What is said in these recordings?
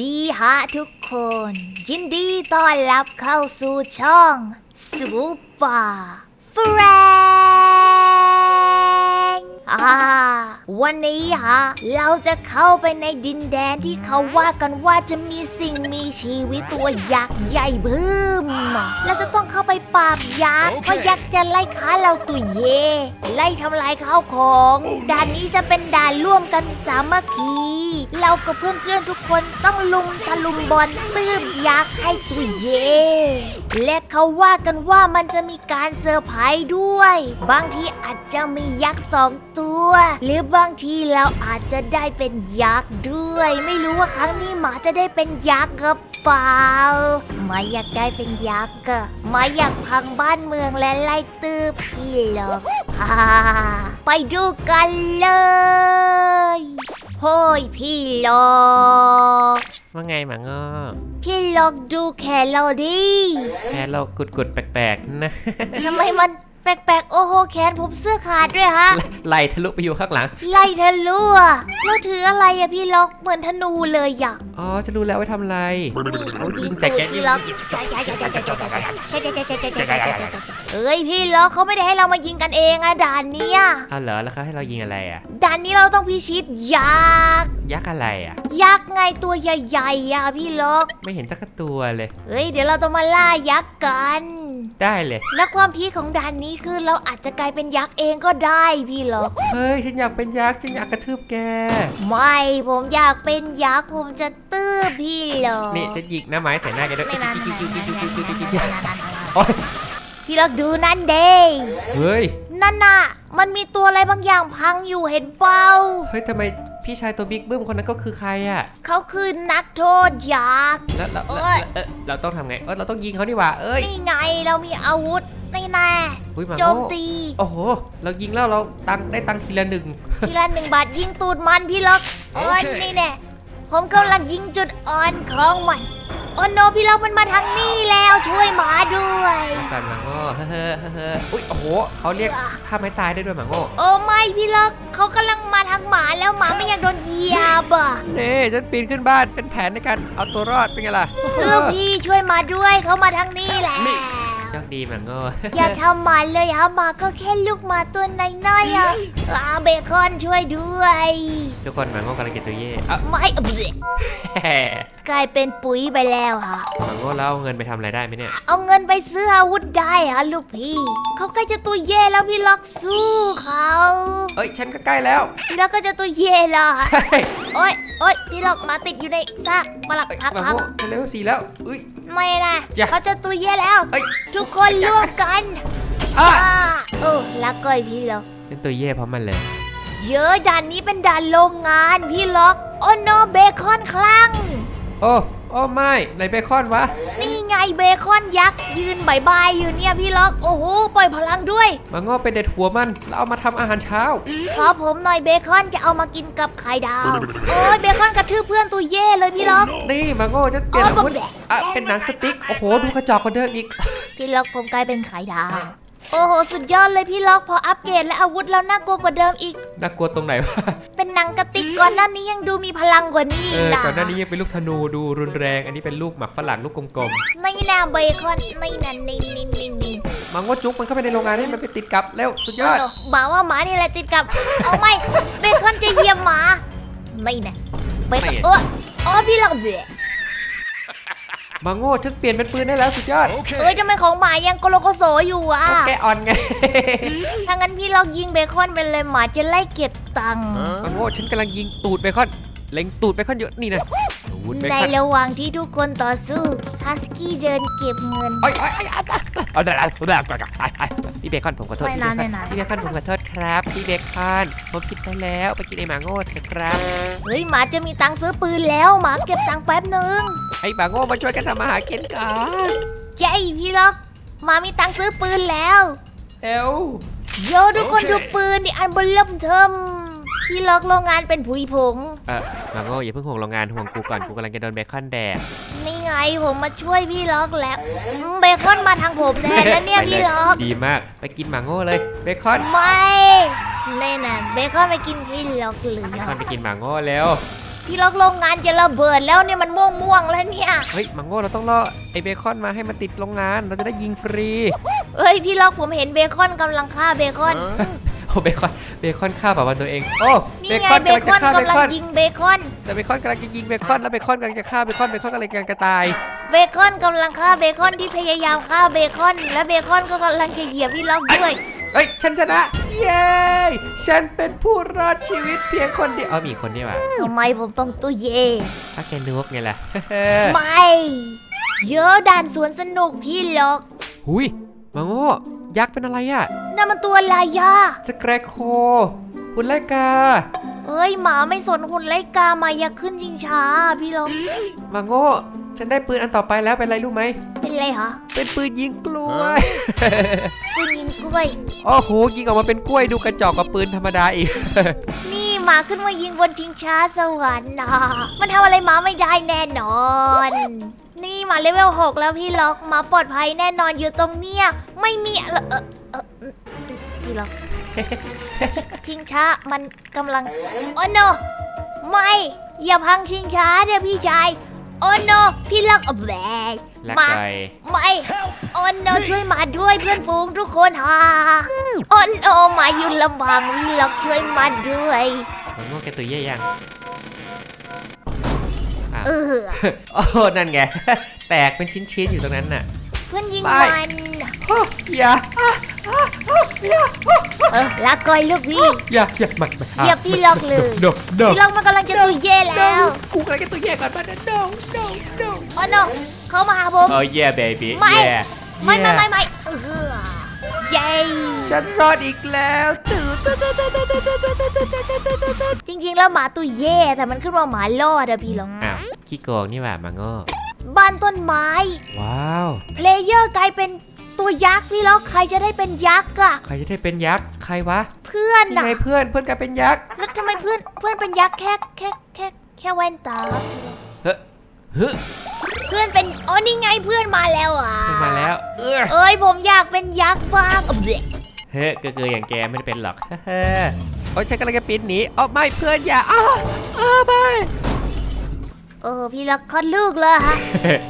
ดีฮะทุกคน ยินดีต้อนรับเข้าสู่ช่องซูเปอร์เฟร อ่าวันนี้ฮะเราจะเข้าไปในดินแดนที่เขาว่ากันว่าจะมีสิ่งมีชีวิตตัวยักษ์ใหญ่บึ้มเราจะต้องเข้าไปปราบยักษ์เพราะยักษ์จะไล่ฆ่าเราตุยเย ไล่ทำลายข้าวของด่านนี้จะเป็นด่านร่วมกันสามัคคี เรากับเพื่อนๆทุกคนต้องลุมตะลุมบอลตื้ม ยักษ์ให้ตุยเย และเขาว่ากันว่ามันจะมีการเซอร์ไพรส์ด้วย บางทีอาจจะมียักษ์สองตัว หรือบางทีเราอาจจะได้เป็นยักษ์ด้วย ไม่รู้ว่าครั้งนี้หมาจะได้เป็นยักษ์หรือเปล่าหมาอยากได้เป็นยักษ์อะหมาอยากพังบ้านเมืองและไล่ตืบพี่หรอกฮ่าไปดูกันเลย โฮ้ยพี่หลอกว่าไงหมางอพี่หลอกดูแขนเราดิแพ้เรากุดกุดๆแปลกๆนะทำไมมันแปลกๆ โอ้โหแขนผมเสื้อขาดด้วยฮะ ไล่ทะลุไปอยู่ข้างหลัง ไล่ทะลุอะแล้วถืออะไรอะพี่ล็อกเหมือนธนูเลยอยากอ๋อจะรู้แล้วไว้ทำอะไรเอายิงจากแกพี่ล็อก เอ้ยพี่ล็อกเขาไม่ได้ให้เรามายิงกันเองอะด่านเนี้ยอ้าวเหรอแล้วเขาให้เรายิงอะไรอะ ด่านนี้เราต้องพิชิตยักษ์ยักษ์อะไรอะ ยักษ์ไงตัวใหญ่ๆอะพี่ล็อกไม่เห็นสักตัวเลยเฮ้ยเดี๋ยวเราต้องมาล่ายักษ์กัน ได้เลย และความพีคของด่านนี้คือเราอาจจะกลายเป็นยักษ์เองก็ได้พี่ล็อกเฮ้ยฉันอยากเป็นยักษ์ฉันอยากกระทืบแก ไม่ผมอยากเป็นยักษ์ผมจะตื้อพี่หรอกนี่ฉันยิงหน้าไม้ใส่หน้าแกด้วยไม่นานโอ๊ย พี่ล็อกดูนั่นเด้เฮ้ย นั่นน่ะ มันมีตัวอะไรบางอย่างพังอยู่เห็นเปล่า เฮ้ยทำไมพี่ชายตัวบิ๊กบึ้มคนนั้นก็คือใครอะเขาคือนักโทษยักษ์แล้วแล้วเอ้ยเออเราต้องทำไงเออเราต้องยิงเขาดีกว่าเอ้ย นี่ไงเรามีอาวุธนี่แน่อุ้ยหมาโจมโง่ตี โอ้โห เรายิงแล้วเราตังค์ได้ตังค์ทีละหนึ่ง ทีละหนึ่งบาทยิงตูดมันพี่ล็อกเอ้ยนี่แน่ผมกำลังยิงจุดอ่อนของมัน โอ้โนพี่เรามันมาทางนี้แล้วช่วยหมาด้วย กันหมาโง่เฮ้อเฮ้อเฮ้ออุ้ยโอ้โหเขาเรียกท่าไม้ตายได้ด้วยหมาโง่โอ้ไม่พี่ล็อกเขากำลังมาทางหมาแล้วหมาไม่อยากโดนเหยียบอะเน่ฉันปีนขึ้นบ้านเป็นแผนในการเอาตัวรอดเป็นไงล่ะ ลูกพี่ช่วยมาด้วยเขามาทางนี้แหละ ชคดีหมาโง่อย่าทำหมาเลยฮะหมาก็แค่ลูกหมาตัวน้อยๆอะอาเบคอนช่วยด้วย ทุกคนหมาโง่กำลังกินตัวเย่เอ้าไม่เบะแหม่กลายเป็นปุ๋ยไปแล้วฮะหมาโง่แล้วเอาเงินไปทำอะไรได้ไหมเนี่ย เอาเงินไปซื้ออาวุธได้ฮะลูกพี่ เขาใกล้จะตัวเย่แล้วพี่ล็อกสู้เขา เอ้ย ฉันก็ใกล้แล้ว พี่ล็อกก็จะตัวเย่แล้วฮะใช่โอ๊ย โอ๊ยพี่ล็อกหมาติดอยู่ในซากปลักเอ้ยพักหมาพักโง่ฉันเลเวลสี่แล้วอุ้ย ไม่นะจ้ะเขาจะตัวเย่แล้ว เอ้ย ทุกคนร่วมกันอะ อ่าเออลักก้อยพี่ล็อกฉันตัวเย่เพราะมันเลย เยอะด่านนี้เป็นด่านโรงงานพี่ล็อกโอ้โนเบคอนคลั่งโอ้โอ้ไม่ไหนเบคอนวะ นี่ไง เบคอนยักษ์ยืนบายบายอยู่เนี่ยพี่ล็อกโอ้โหปล่อยพลังด้วยหมาโง่ไปเด็ดหัวมันแล้วเอามาทำอาหารเช้า ขอผมหน่อยเบคอนจะเอามากินกับไข่ดาวโอ้ยเบคอนกระทืบเพื่อนตัวเย่เลยพี่ล็อก นี่หมาโง่ฉันเปลี่ยนอ๋ออาวุธแบบอะเป็นหนังสติ๊กโอ้โหดูกระจอกกว่าเดิมอีก พี่ล็อกผมกลายเป็นไข่ดาว โอ้โห สุดยอดเลยพี่ล็อกพออัปเกรดและอาวุธเราน่ากลัวกว่าเดิมอีก น่ากลัวตรงไหนวะ เป็นหนังกระติกก่อนหน้านี้ยังดูมีพลังกว่านี้เออนะก่อนหน้านี้ยังเป็นลูกธนูดูรุนแรง อันนี้เป็นลูกหมักฝรั่งลูกกลมนี่นะเบคอนนี่นะนี่นี่นี่นี่ๆหมาโง่จุกมันเข้าไปในโรงงานให้มันไปติดกับเร็วสุดยอดโโหหมาว่าหมานี่แหละติดกับ เอาไม่เบคอนจะเหยียบหมา ไม่นะเบคอนไม่โอ้โอ้พี่ล็อกเบะห มาโง่ฉันเปลี่ยนเป็นปืนได้แล้วสุดยอดเอ้ยทำไมของหมายังโกโลโกโสอยู่อะแกอ่อนไงถ้างั้นพี่ล็อกยิงเบคอนไปเลยหมาจะไล่เก็บตังค์หมาโง่ฉันกำลังยิงตูดเบคอนเล็งตูดเบคอนอยู่นี่นะตูดเบในคอนระหว่างที่ทุกคนต่อสู้ทัสกี้เดินเก็บเงินโอ้ยโอ้ยโอ้ยเอาเอาเอาเอาเอาพี่เบคอนผมขอโทษไม่พี่นานเบคอนไม่นานพี่เบคอนผมขอโทษ ครับพี่เบคอนผมผิดไปแล้วไปกินไอ้หมาโง่เถอะครับเฮ้ยหมาจะมีตังค์ซื้อปืนแล้วหมาเก็บตังค์แป๊บหนึ่งไอ้หมาโง่มาช่วยกันทำอาหารกินกันเย้พี่ล็อกหมามีตังค์ซื้อปืนแล้ว เอว โยทุกคนดูปืนดิอันเบลเริ่มเทิม พี่ล็อกโรงงานเป็นผุยผง เออหมาโง่อย่าเพิ่งห่วงโรงงานห่วงกูก่อนกูกำลังจะโดนเบคอนแดก นี่ไงผมมาช่วยพี่ล็อกแล้วอืมเบคอนมาทางผมแทนแล้วเนี่ยไปพี่ลล็อก ดีมากไปกินหมาโง่เลยเบคอนไม่แน่น่ะเบคอนไปกินพี่ล็อกเลยเบคอนไปกินหมาโง่แล้วพี่ล็อกโรงงานจะระเบิดแล้วเนี่ยมันม่วงม่วงๆแล้วเนี่ย เฮ้ยมังโง่เราต้องล่อไอเบคอนมาให้มันติดโรงงานเราจะได้ยิงฟรี เอ้ยพี่ล็อกผมเห็นเบคอนกำลังฆ่าเบคอนโอ้ เบคอนเบคอนฆ่าแบบวันตัวเองโอ้นี่เบไงคอนเบกำลังคจะอนฆ่าเบกำลังคอนยิงเบคอน แต่เบคอนกำลังจะยิงเบคอนแล้วเบคอนกำลังจะฆ่าเบคอนเบคอนกำลังจะตาย เบคอนกำลังฆ่าเบคอนที่พยายามฆ่าเบคอน และเบคอนก็กำลังจะเหยียบพี่ล็อกด้วยเฮ้ยฉันชนะ เย้ฉันเป็นผู้รอดชีวิตเพียงคนเดียวอ๋อมีอีกคนเดียวอะทำไมผมต้องตัวเย่ถ้าแกนูบไงล่ะ ไม่ เยอะด่านสวนสนุกพี่ล็อก หุยมังโง่ ยักษ์เป็นอะไรอะนั่นมันตัวอะไรย่าสแกรโคคุณไลกา เอ้ยหมาไม่สนหุ่นไล่กามาอยากขึ้นชิงช้าพี่ล็อกมังโง่ฉันได้ปืนอันต่อไปแล้วเป็นอะไรรู้ไหม เป็นไรฮะเป็นปืนยิงกล้วย ปืนยิงกล้วย โอ้โหยิงออกมาเป็นกล้วยดูกระจอกกว่าปืนธรรมดาอีก นี่หมาขึ้นมายิงบนชิงช้าสวรรค์นะมันทำอะไรหมาไม่ได้แน่นอน นี่หมาเลเวล6แล้วพี่ล็อกหมาปลอดภัยแน่นอนอยู่ตรงเนี้ยไม่มีเออเออเออพี่ล็อกชิงช้ามันกำลังโอ้โนไม่อย่าพังชิงช้าเดี๋ยวพี่ชายโอ้โนพี่ล็อกเอาแบกและมาไกไม่โอ้โนช่วยมาด้วยเพื่อนฝูงทุกคนฮ่าโอ้โนมาอยู่ลำบากพี่ล็อกช่วยมาด้วยมังโง่แกตัวเย่ยัง เออโอ้นั่นไง แตกเป็นชิ้นๆอยู่ตรงนั้นน่ะ เพื่อนยิงไป มันอย่าเออลาก่อยลูกพี่อย่าอย่ามันเหยียบพี่ล็อกเลยโดโดพี่ล็อกมันกำลังจะตุยเย่แล้วกูกำลังจะตัวเย่ก่อนมาโดโดโดโดโอ้โนเขามาหาผม โอ้เย่เบบี้ไม่เย่ไม่ไม่ไม่ไม่เออเย้ฉันรอดอีกแล้วตื่นจริงๆแล้วหมาตุยเย่แต่มันขึ้นมาหมารอดอะพี่ล็อกอ้าว ขี้โกงนี่หว่ามังโง่บ้านต้นไม้ ว้าว เพลเยอร์กลายเป็นตัวยักษ์พี่ล็อกใครจะได้เป็นยักษ์อะใครจะได้เป็นยักษ์ใครวะเพื่อนนี่อะไงเพื่อนเพื่อนกลายเป็นยักษ์แล้วทำไมเพื่อนเพื่อนเป็นยักษ์แค่แค่แค่แค่แว่นตา เฮ้ยเฮ้ยเพื่อนเป็นอ๋อนี่ไงเพื่อนมาแล้วอะขึ้นมาแล้วเออเอ้ยผมอยากเป็นยักษ์บ้างเอาเด็กเฮ้ยก็คืออย่างแกไม่ได้เป็นหรอกเฮ้ยโอ้ยฉันกำลังจะปีนหนีอ๋อไม่เพื่อนอย่าอ้าวอ้าวไม่ เออพี่ล็อกคลอดลูกเลยฮะ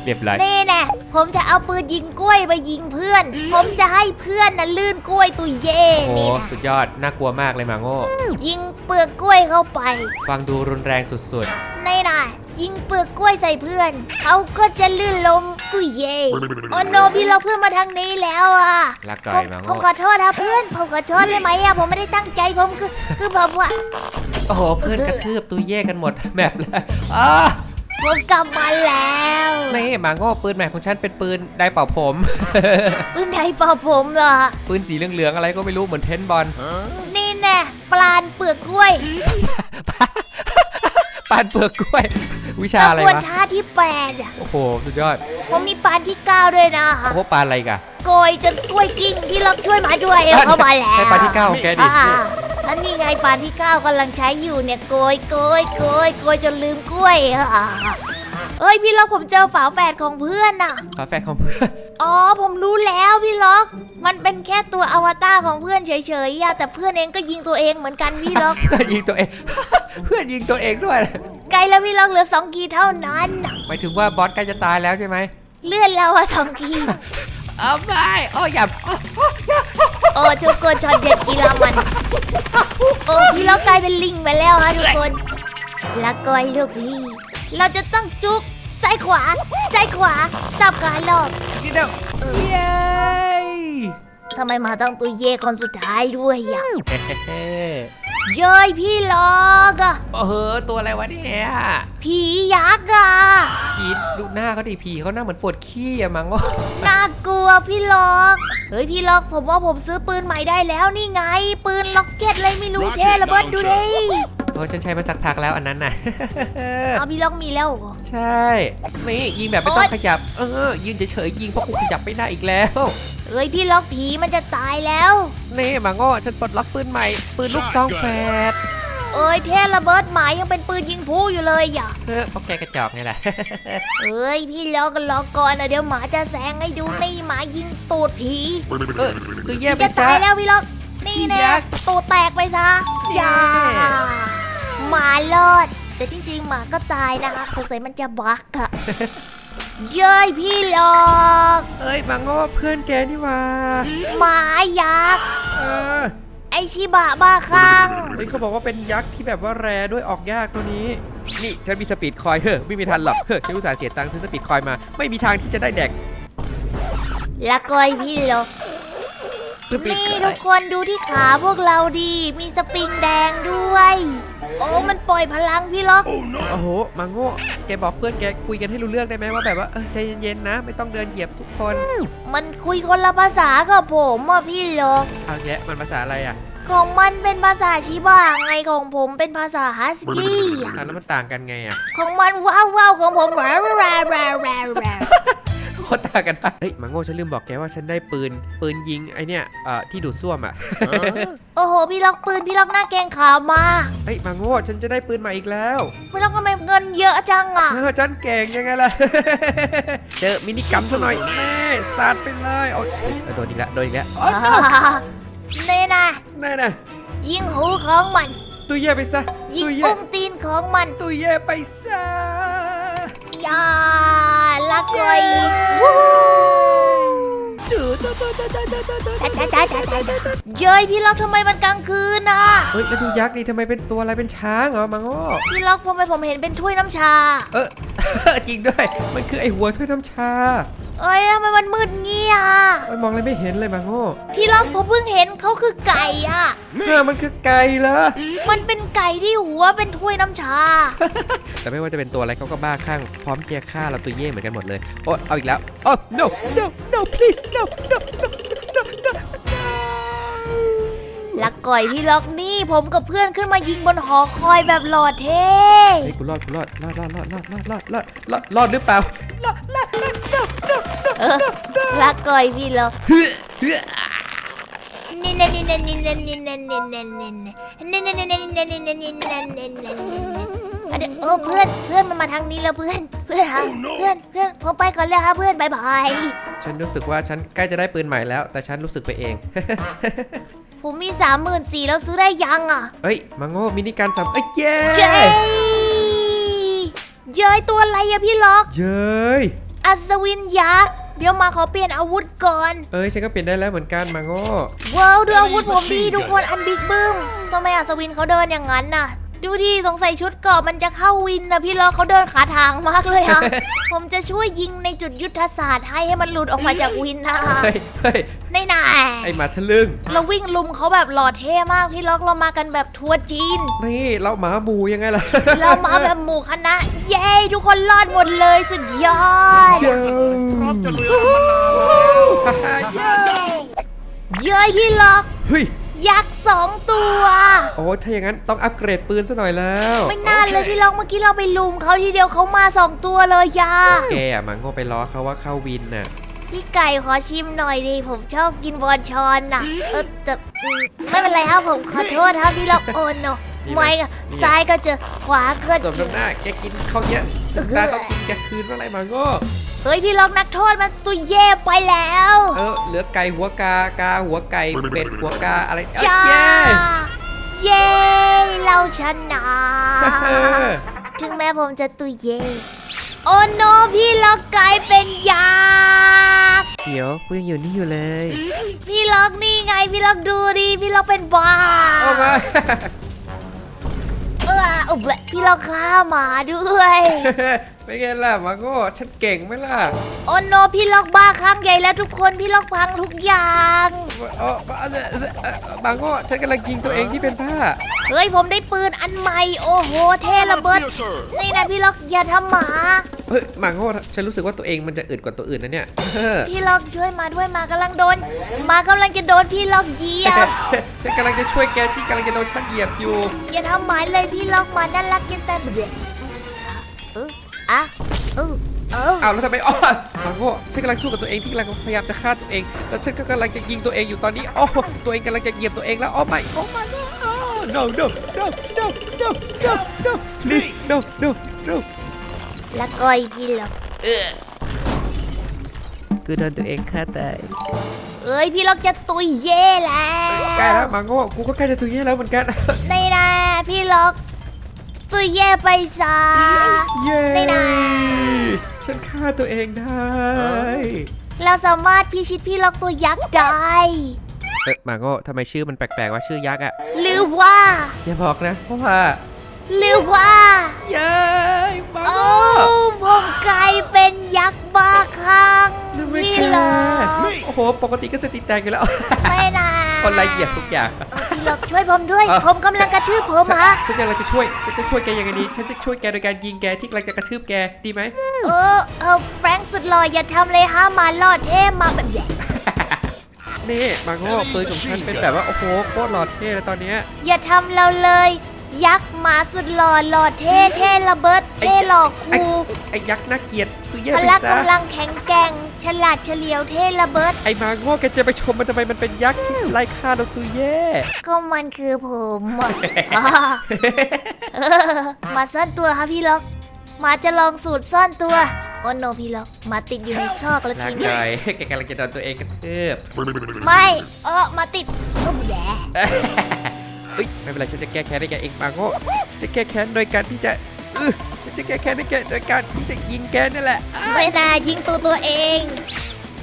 เรียบร้อย นี่แน่ผมจะเอาปืนยิงกล้วยไปยิงเพื่อน ผมจะให้เพื่อนน่ะลื่นกล้วยตุยเย่โอ้โหนี่นะสุดยอด น่ากลัวมากเลยมาโง่ ยิงเปลือกกล้วยเข้าไปฟังดูรุนแรงสุดนี่นะยิงเปลือกกล้วยใส่เพื่อน เขาก็จะลื่นล้มตุยเย่โอ้โนพี่ล็อกเพื่อนมาทางนี้แล้วอะ ๆรักก่ผอมยมาผมโง่ ขอโทษนะเพื่อน ผมขอโทษได้ไหมอะผมไม่ได้ตั้งใจผมคือคือผมว่า โอ้โห เพื่อนกระทืบตัวแย่กันหมด แบบเลยอ้า ผมกลับมาแล้วนี่มาโง่ปืนใหม่ของฉันเป็นปืนได้เป่าผม ปืนไทยเป่าผมเหรอ ปืนสีเหลืองๆอะไรก็ไม่รู้เหมือนเทนบอล นี่แน่ปลานเปลือกกล้วยปานเปลือกกล้วย วิกชาระอะไรบวนวะท่าที่แปดอะโอ้โหสุดยอด ผมมีปานที่เก้าด้วยนะโอ้โหปานอะไรอีกันโกยจนกล้วยกิ้งพี่ล็อกช่วยมาด้วยเข้ามาแล้วให้ปานที่เก้าของแกดิ อ่าอันนี้ไงปานที่เก้ากำลังใช้อยู่เนี่ยโกยโกยโกยโกยจนลืมกล้วยอะเอ้ยพี่ล็อกผมเจอฝาแฝดของเพื่อนน่ะกาแฟของเพื่อนอ๋อผมรู้แล้วพี่ล็อก มันเป็นแค่ตัวอวตารของเพื่อนเฉยๆอะแต่เพื่อนเองก็ยิงตัวเองเหมือนกันพี่ล็อก เพื่อนยิงตัวเอง เพื่อนยิงตัวเองด้วยไกลแล้วพี่ล็อกเหลือสองกีเท่านั้นหมายถึงว่าบอสใกล้จะตายแล้วใช่ไหมเลื่อนแล้วอะสองกีเอาไม่โอ้ยอย่าอ้อ โอ้ทุกคนช็อตเด็ดกีฬามัน โอ้พี่ล็อกกลายเป็นลิงไปแล้วฮะทุกคนละก้อยลูกพี่ เราจะต้องจุกซ้ายขวาซ้ายขวาสับการหลอกกินเดียวเย้ทำไมมาต้องตัวเย่คนสุดท้ายด้วยอะเฮ้เย้ยพี่ล็อกอะโอ้โหตัวอะไรวะเนี่ยผียักษ์อะผีดูหน้าเขาดิผีเขาหน้าเหมือนปวดขี้อะมังว่าน่ากลัวพี่ล็อก เฮ้ยพี่ล็อกผมว่าผมซื้อปืนใหม่ได้แล้วนี่ไง ปืนล็อกเก็ตเลยไม่รู้เท่ระเบิดดูดิโอ้ฉันใช้มาสักพักแล้วอันนั้นน่ะ เอาพี่ล็อกมีแล้วเหรอใช่ นี่ยิงแบบไม่ต้องขยับ เออ ยืนเฉยๆยิงเพราะกูขยับไม่ได้อีกแล้ว เอ้ยพี่ล็อกผีมันจะตายแล้ว นี่มังโง่ฉันปลดล็อกปืนใหม่ ปืนลูกซองแฝด เอ้ยเท่ระเบิดหมายยังเป็นปืนยิงผู้อยู่เลยอะเออเพราะแกกระจอกไงล่ะเอ้ยพี่ล็อกก็ล็อกก่อนนะเดี๋ยวหมาจะแซงให้ดูนี่หมายิงตูดผีเออคือแย่ไปจะซะ ตายแล้วพี่ล็อกนี่แน่ยักษ์ ตูดแตกไปซะเย้อย่าหมารอด แต่จริงๆหมาก็ตายนะคะสงสัยมันจะบักอะเย้ยพี่หลอกเอ้ยมังโง่เพื่อนแกนี่หว่าหมายักษ์ เออ ไอชิบะบ้าคลั่งเฮ้ยเขาบอกว่าเป็นยักษ์ที่แบบว่าแรด้วยออกยากตัวนี้ นี่ฉันมีสปีดคอยเฮ้อไม่มีทันหรอกเฮ้อฉันอุตส่าห์เสียตังค์ซื้อสปีดคอยมา ไม่มีทางที่จะได้แดกละกอยพี่หลอกสปีดนี่คทุอกยคนดูที่ขาพวกเราดี มีสปริงแดงด้วย โอ้มันปล่อยพลังพี่ล็อกโอ้โหมังโง่แกบอกเพื่อนแกคุยกันให้รู้เรื่องได้ไหมว่าแบบว่าเออใจเย็นๆนะ ไม่ต้องเดินเหยียบทุกคน มัน คุยคนละภาษากับผมอะพี่ล็อกเอาแยะมันภาษาอะไรอะของมันเป็นภาษาชิบะไงของผมเป็นภาษาฮัสกี้อะแล้วมันต่างกันไงอะ ของมันว้าวว้าวของผมแรวแรวแรวแรวแรว โคตรต่างกันปะเฮ้ยมังโง่ฉันลืมบอกแกว่าฉันได้ปืน ปืนยิงไอเนี่ยเอ่อที่ดูดซ่วมอะ โอ้โห พี่ล็อกปืน พี่ล็อกหน้าเกรงขามมา เฮ้ยมังโง่ฉันจะได้ปืนใหม่อีกแล้วพี่ล็อกทำไมเงินเยอะจังอะ เออฉันเก่งยังไงล่ะ เจอมินิกัมซะหน่อยแม่สาดไปเลยโอ๊ยเฮ้ยโดนอีกแล้วโดนอีกแล้วโอ๊ยนี่นะนั่นน่ะยิงหูของมัน ตุยเย่ไปซะยิงตุยเย่อุ้งตีนของมัน ตุยเย่ไปซะอย่า らこい。ウーวู้จืดจืดจืดจืดจืดจืดจืดจ้าจ้าจ้าจ้าจ้าเย้ยพี่ล็อกทำไมมันกลางคืนน่ะเฮ้ยแล้วดูยักษ์นี่ทำไมเป็นตัวอะไรเป็นช้างเหรอมังโง่พี่ล็อกทำไมผมเห็นเป็นถ้วยน้ำชา เออจริงด้วย มันคือไอหัวถ้วยน้ำชา เอ้ยทำไมมันมืดเงี้ยเอ้ยมองอะไรไม่เห็นเลยมังโง่พี่ล็อกผมเพิ่งเห็นเขาคือไก่อะเออมันคือไก่เหรอ มันเป็นไก่ที่หัวเป็นถ้วยน้ำชา แต่ไม่ว่าจะเป็นตัวอะไรเขาก็บ้าคลั่งพร้อมที่จะฆ่าเราตัวเย่เหมือนกันหมดเลย โอ้เอาอีกแล้ว โอ้ no no no please no no no no no ละก่อยพี่ล็อกนี่ผมกับเพื่อนขึ้นมายิงบนหอคอยแบบหล่อเท่เฮ้ยกูรอดกูรอดรอดรอดรอดรอดรอดรอดรอดรอดรอดหรือเปล่ารอดรอดรอดรอดรอดเออละก่อยพี่ล็อก เฮ้ย เดี๋ยวเออเพื่อนเพื่อนมันมาทางนี้แล้วเพื่อนเพื่อนฮะเพื่อนเพื่อนผมไปก่อนแล้วฮะเพื่อนบายบายฉันรู้สึกว่าฉันใกล้จะได้ปืนใหม่แล้ว แต่ฉันรู้สึกไปเอง ผมมีสามหมื่นสี่แล้วซื้อได้ยังอะเอ้ยมาโง่มินิการสามเอ้ยเย้เย้เย้ยตัวอะไรอะพี่ล็อก เย้ยอัศวินยักษ์ เดี๋ยวมาขอเปลี่ยนอาวุธก่อน เอ้ยฉันก็เปลี่ยนได้แล้วเหมือนกันมังโง่ว้าวดูอาวุธผมดีทุกคนอันบิ๊กบึ้มทำไมอัศวินเขาเดินอย่างนั้นน่ะ ดูดิสงสัยชุดเกราะมันจะเข้าวินนะพี่ล็อกเขาเดินขาทางมากเลยอะ ผมจะช่วยยิงในจุดยุทธศาสตร์ให้ให้มันหลุดออกมาจากวินนะเฮ้ยเฮ้ยในไหนไอหมาทะลึ่ง เราวิ่งลุมเขาแบบหล่อเท่มากพี่ล็อกเรามากันแบบทัวร์จีน นี่เราหมาหมูยังไงล่ะเรามาแบบหมู่คณะ เย้ทุกคนรอดหมดเลยสุดยอด เย้พร้อมจะเหลือมานานแล้วฮ่าฮ่าเย้เย้ยพี่ล็อก เฮ้ย ยักษ์สองตัว โอ้ถ้าอย่างนั้นต้องอัปเกรดปืนซะหน่อยแล้ว ไม่น่าเลยพี่ล็อกเมื่อกี้เราไปลุมเขาทีเดียวเขามาสองตัวเลยยาแกอะมังโง่ไปล้อเขาว่าเข้าวินน่ะพี่ไก่ขอชิมหน่อยดิผมชอบกินบอลชอนน่ะ เออแต่อืมไม่เป็นไรครับผมขอโทษครับพี่ล็อกโอนเนาะนี่ไหมไม่ก็นี่ไงซ้ายก็เจอขวาก็สมเจอน้ำหน้าแกกินข้าวเยอะตาเขากินแกคืนเมื่อไหรมังโง่ เฮ้ยพี่ล็อกนักโทษมันตัวเย่ไปแล้ว เออเหลือไก่หัวกากาหัวไก่เป็ดหัวกาอะไรเอ้ยจ้าเย้เย้เราชนะเออถึงแม้ผมจะตุยเย่โอ้โนพี่ล็อกกลายเป็นยักษ์เดี๋ยวกูยังอยู่นี่อยู่เลย พี่ล็อกนี่ไงพี่ล็อกดูดิพี่ล็อกเป็นบ้าเอามาเออเอาแหละพี่ล็อกฆ่าหมาด้วยเป็นไงล่ะมังโง่ฉันเก่งไหมล่ะโอ้โนพี่ล็อกบ้าครั้งใหญ่แล้วทุกคนพี่ล็อกพังทุกอย่างเออมังโง่ฉันกำลังยิงตัวเองที่เป็นผ้า เฮ้ยผมได้ปืนอันใหม่ โอ้โห เท่ระเบิด Yes, sir. นี่นะพี่ล็อกอย่าทำหมาเฮ้ยมังโง่ฉันรู้สึกว่าตัวเองมันจะอึดกว่าตัวอื่นนะเนี่ยเออพี่ล็อกช่วยมาด้วยหมากำลังโดนหมากำลังจะโดนพี่ล็อกเหยียบฉันกำลังจะช่วยแกที่กำลังจะโดนชักเหยียบอยู่อย่าทำหมายเลยพี่ล็อกมาน่ารักกันแต่เด็กเอออะเออเอออ้าวแล้วทำไมอ๋อมังโง่ฉันกำลังสู้กับตัวเองที่กำลังพยายามจะฆ่าตัวเอง แล้วฉันก็กำลังจะยิงตัวเองอยู่ตอนนี้โอ้ตัวเองกำลังจะเหยียบตัวเองแล้วโอ้ไม่โอ้ไม่ no no no no no no no please no no no ละก้อยพี่ล็อกคือโดนตัวเองฆ่าตายเอ้ยพี่ล็อกจะตุยเย่แล้วใกล้แล้วมังโง่กูก็ใกล้จะตุยแย่แล้วเหมือนกันในนะพี่ล็อกตัวแย่ไปซะ เย้ไม่ได้ฉันฆ่าตัวเองได้เราสามารถพิชิตพี่ล็อกตัวยักษ์ได้ เอ๊ะมาโง่ทำไมชื่อมันแปลกๆว่าชื่อยักษ์อะหรือว่าอย่าบอกนะเพราะว่า หรือว่ายายมาโอ้โง่ผมกลายเป็นยักษ์บ้าคลั่งนึกไม่พี่กล็ล้าอกโอ้โห ปกติก็สติแตกอยู่แล้ว ไม่นะคนละเอียดทุกอย่าง เออพี่ล็อกช่วยผมด้วย เออ ผมกำลังกระทืบผมฉันฮะฉันกำลังจะช่วย ฉันจะช่วยแกยังไงดี ฉันจะช่วยแกโดยการยิงแกที่กำลังจะกระทืบแก ดีไหม เออเออแฟรงค์สุดหล่ออย่าทำเลยฮะมาลอดเท่มาแบบแย่นี่ มาโง่ปืนของฉันเป็นแบบว่า โอ้โห โคตรหล่อเท่เลยตอนเนี้ยอย่าทำเราเลย ยักษ์หมาสุดหล่อหล่อเท่เท่ระเบิดเท่หล่อคูไอ้ยักษ์น่าเกลียดตัวแย่พไปละซะกำลังแข็งแกร่งฉลาดเฉลียวเท่ระเบิด ไอ้มาโง่แกจะไปชมมันทำไมมันเป็นยักษ์ที่ไล่ฆ่าเราตัวแย่ ก็มันคือผมอะอ่าเออมาซ่อนตัวครับพี่ล็อก มาจะลองสูตรซ่อนตัวโอ้โนพี่ล็อก มาติดอยู่ในซอกแล้วลาทีนี้ กายแกกำลังจะโดนตัวเองกระทืบไม่ เออมาติดอุ๊บแย่ เฮ้ยไม่เป็นไรฉันจะแก้แค้นให้แกเองมาโง่ฉันจะแก้แค้นโดยการที่จะเออฉันจะแก้แค้นให้แกโดยการที่จะยิงแกนั่นแหละไม่น่ายิงตัวตัวเอง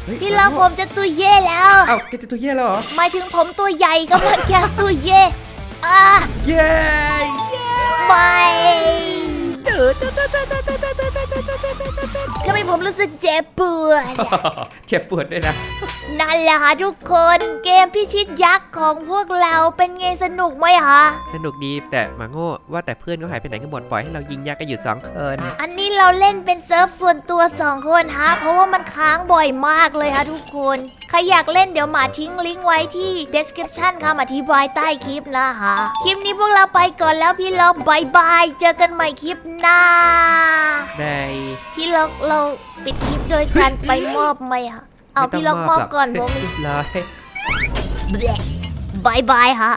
เฮ้ยพี่ล็อกผมจะตัวเย่แล้วเอ้าแกจะตัวแย่แล้วเหรอหมายถึงผมตัวใหญ่กำลังจะตัวเย่อ่าเย้ ไม่ ทำไมผมรู้สึกเจ็บปวด เจ็บปวดด้วยนะ นั่นแหละค่ะทุกคนเกมพิชิตยักษ์ของพวกเราเป็นไงสนุกไหมคะสนุกดีแต่มาโง่ว่าแต่เพื่อนก็หายไปไหนกันหมดปล่อยให้เรายิงยักษ์กันอยู่สองคน อันนี้เราเล่นเป็นเซิร์ฟส่วนตัว2คนฮะเพราะว่ามันค้างบ่อยมากเลยค่ะทุกคน ใครอยากเล่นเดี๋ยวหมาทิ้งลิงก์ไว้ที่ description คำอธิบายใต้คลิปนะคะคลิปนี้พวกเราไปก่อนแล้วพี่ล็อบายบายเจอกันใหม่คลิปหน้าได้ พี่ล็อกเราปิดคลิปโดยการไปมอบไหมคะเอาพี่ล็อกมอบก่อนผมเรียบร้อยบายบายฮะ